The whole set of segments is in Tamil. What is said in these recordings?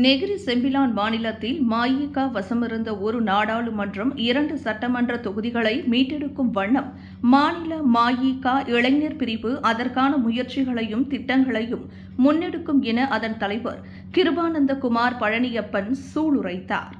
நெகிரி செம்பிலான் மாநிலத்தில் மஇக வசமிருந்த ஒரு நாடாளுமன்றம் இரண்டு சட்டமன்ற தொகுதிகளை மீட்டெடுக்கும் வண்ணம் மாநில மஇக இளைஞர் பிரிவு அதற்கான முயற்சிகளையும் திட்டங்களையும் முன்னெடுக்கும் என அதன் தலைவர் கிருபானந்தகுமார் பழனியப்பன் சூளுரைத்தார்.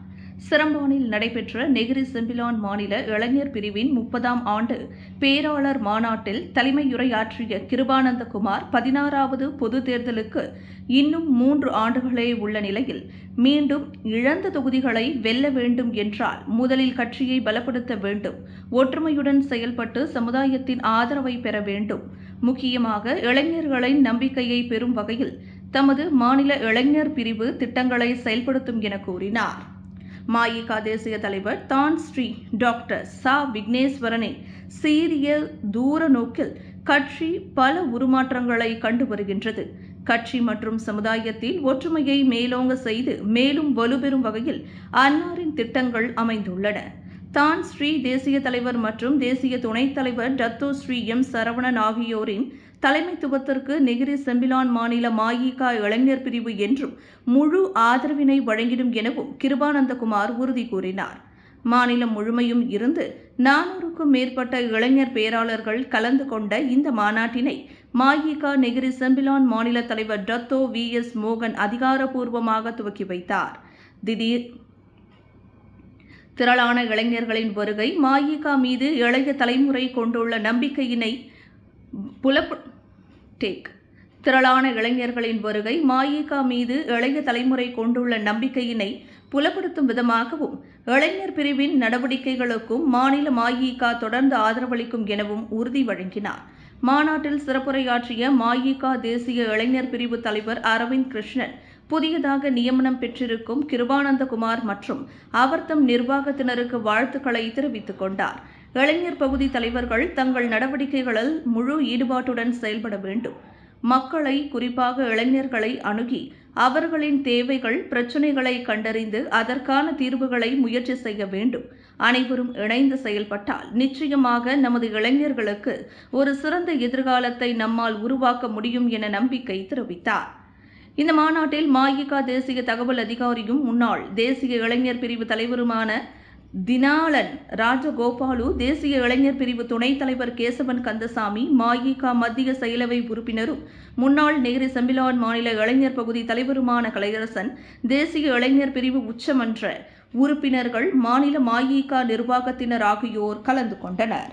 சிரம்பானில் நடைபெற்ற நெகிரி செம்பிலான் மாநில இளைஞர் பிரிவின் முப்பதாம் ஆண்டு பேராளர் மாநாட்டில் தலைமையுரையாற்றிய கிருபானந்தகுமார் பதினாறாவது பொது தேர்தலுக்கு இன்னும் மூன்று ஆண்டுகளே உள்ள நிலையில் மீண்டும் இழந்த தொகுதிகளை வெல்ல வேண்டும் என்றால் முதலில் கட்சியை பலப்படுத்த வேண்டும் ஒற்றுமையுடன் செயல்பட்டு சமுதாயத்தின் ஆதரவை பெற வேண்டும். முக்கியமாக இளைஞர்களின் நம்பிக்கையை பெறும் வகையில் தமது மாநில இளைஞர் பிரிவு திட்டங்களை செயல்படுத்தும் என கூறினார். மாயிகா தேசிய தலைவர் தான் ஸ்ரீ டாக்டர் சா விக்னேஸ்வரனை சீரிய தூர நோக்கில் கட்சி பல உருமாற்றங்களை கண்டு வருகின்றது. கட்சி மற்றும் சமுதாயத்தில் ஒற்றுமையை மேலோங்க செய்து மேலும் வலுப்பெறும் வகையில் அன்னாரின் திட்டங்கள் அமைந்துள்ளன. தான் ஸ்ரீ தேசிய தலைவர் மற்றும் தேசிய துணைத் தலைவர் டத்தோ ஸ்ரீ எம் சரவணன் ஆகியோரின் தலைமைத்துவத்திற்கு நெகிரி செம்பிலான் மாநில மாயிகா இளைஞர் பிரிவு என்றும் முழு ஆதரவினை வழங்கிடும் எனவும் கிருபானந்தகுமார் உறுதி கூறினார். மாநிலம் முழுமையும் இருந்து நானூறுக்கும் மேற்பட்ட இளைஞர் பேராளர்கள் கலந்து கொண்ட இந்த மாநாட்டினை மாயிகா நெகிரி செம்பிலான் மாநில தலைவர் டத்தோ வி எஸ் மோகன் அதிகாரப்பூர்வமாக துவக்கி வைத்தார். திடீர் திரளான இளைஞர்களின் வருகை மாயிகா மீது இளைய தலைமுறை கொண்டுள்ள நம்பிக்கையினை புலப்பு டேக். திரளான இளைஞர்களின் வருகை மாயிகா மீது இளைய தலைமுறை கொண்டுள்ள நம்பிக்கையினை புலப்படுத்தும் விதமாகவும் இளைஞர் பிரிவின் நடவடிக்கைகளுக்கும் மாநில மாயிகா தொடர்ந்து ஆதரவளிக்கும் எனவும் உறுதி வழங்கினார். மாநாட்டில் சிறப்புரையாற்றிய மாயிகா தேசிய இளைஞர் பிரிவு தலைவர் அரவிந்த் கிருஷ்ணன் புதியதாக நியமனம் பெற்றிருக்கும் கிருபானந்தகுமார் மற்றும் அவர்தம் நிர்வாகத்தினருக்கு வாழ்த்துக்களை தெரிவித்துக் கொண்டார். இளைஞர் பகுதி தலைவர்கள் தங்கள் நடவடிக்கைகளில் முழு ஈடுபாட்டுடன் செயல்பட வேண்டும். மக்களை குறிப்பாக இளைஞர்களை அணுகி அவர்களின் தேவைகள் பிரச்சினைகளை கண்டறிந்து அதற்கான தீர்வுகளை முயற்சி செய்ய வேண்டும். அனைவரும் இணைந்து செயல்பட்டால் நிச்சயமாக நமது இளைஞர்களுக்கு ஒரு சிறந்த எதிர்காலத்தை நம்மால் உருவாக்க முடியும் என நம்பிக்கை தெரிவித்தார். இந்த மாநாட்டில் மாயிகா தேசிய தகவல் அதிகாரியும் முன்னாள் தேசிய இளைஞர் பிரிவு தலைவருமான தினாலன் ராஜகோபாலு தேசிய இளைஞர் பிரிவு துணைத் தலைவர் கேசவன் கந்தசாமி மாயிகா மத்திய செயலவை உறுப்பினரும் முன்னாள் நேரு செம்பிலான் மாநில இளைஞர் பகுதி தலைவருமான கலையரசன் தேசிய இளைஞர் பிரிவு உச்சமன்ற உறுப்பினர்கள் மாநில மாயிகா நிர்வாகத்தினர் ஆகியோர் கலந்து கொண்டனர்.